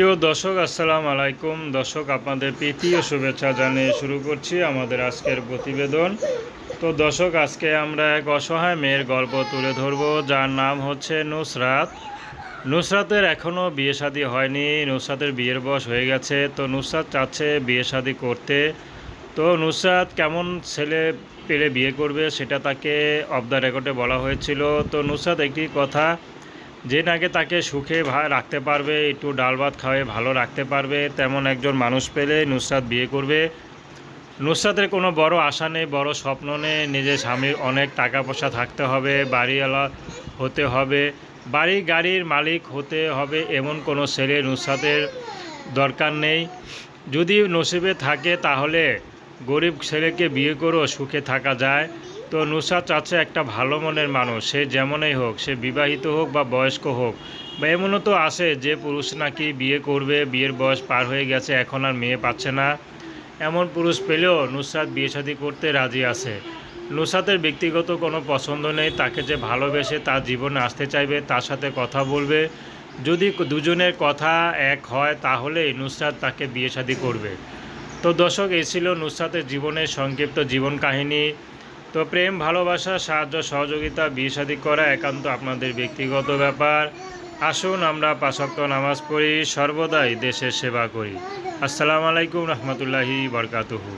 প্রিয় দর্শক, আসসালামু আলাইকুম। দর্শক, আপনাদের প্রীতি ও শুভেচ্ছা জানিয়ে শুরু করছি আমাদের আজকের প্রতিবেদন। তো দর্শক, আজকে আমরা এক অসহায় মেয়ের গল্প তুলে ধরব, যার নাম হচ্ছে নুসরাত। নুসরাতের এখনও বিয়ে শাদী হয়নি, নুসরাতের বিয়ের বয়স হয়ে গেছে, তো নুসরাত চাচ্ছে বিয়ে শাদী করতে। তো নুসরাত কেমন ছেলে পেলে বিয়ে করবে সেটা তাকে অফ দ্য রেকর্ডে বলা হয়েছিল। তো নুসরাত, একটি কথা যে নাকি তাকে সুখে রাখতে পারবে, একটু ডাল ভাত খাওয়াই ভালো রাখতে পারবে, তেমন একজন মানুষ পেলে নুসরাত বিয়ে করবে। নুসরাতের কোনো বড় আশা নেই, বড় স্বপ্ন নেই, নিজের স্বামীর অনেক টাকা পয়সা থাকতে হবে, বাড়িওয়ালা হতে হবে, বাড়ি গাড়ির মালিক হতে হবে এমন কোনো ছেলে নুসরাতের দরকার নেই। যদি নসিবে থাকে তাহলে গরিব ছেলেকে বিয়ে করেও সুখে থাকা যায়। তো নুসরাত চাচ্ছে একটা ভালো মনের মানুষ, সে যেমনই হোক, সে বিবাহিত হোক বা বয়স্ক হোক, বা এমনও তো আসে যে পুরুষ নাকি বিয়ে করবে, বিয়ের বয়স পার হয়ে গেছে, এখন আর মেয়ে পাচ্ছে না। এমন পুরুষ পেলেও নুসরাত বিয়ে শাদী করতে রাজি আছে। নুসরাতের ব্যক্তিগত কোনো পছন্দ নেই, তাকে যে ভালোবেসে তার জীবনে আসতে চাইবে, তার সাথে কথা বলবে। যদি দুজনের কথা এক হয়, তাহলেই নুসরাত তাকে বিয়ে শাদী করবে। তো দর্শক, এই ছিল নুসরাতের জীবনের সংক্ষিপ্ত জীবন কাহিনী। তো প্রেম, ভালোবাসা, সাহায্য, সহযোগিতা, বিয়ে শাদী করা একান্ত আপনাদের ব্যক্তিগত ব্যাপার। আসুন আমরা পাশক্ত নামাজ পড়ি, সর্বদাই দেশের সেবা করি। আসসালামু আলাইকুম রহমতুল্লাহি বরকাতুহু।